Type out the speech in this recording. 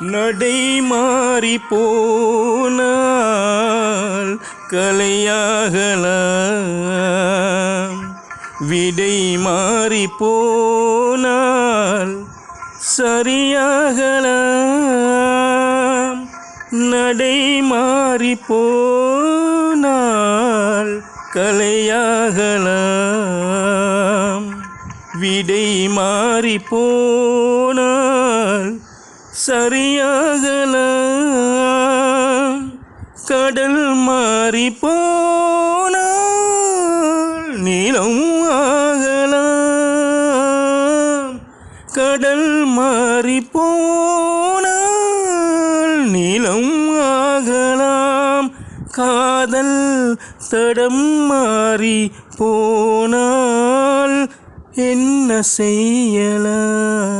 நடை மாறி போனால் கலையாகலாம். விடை மாறி போனால் சரியாகலாம். நடை மாறி போனால் கலையாகலாம். விடை மாறி போனால் சரியாகலாம் கடல் மாறி போனால் நீளம் ஆகலாம். கடல் மாறி போனால் நீளம் ஆகலாம். காதல் தடம் மாறி போனால் என்ன செய்யலாம்?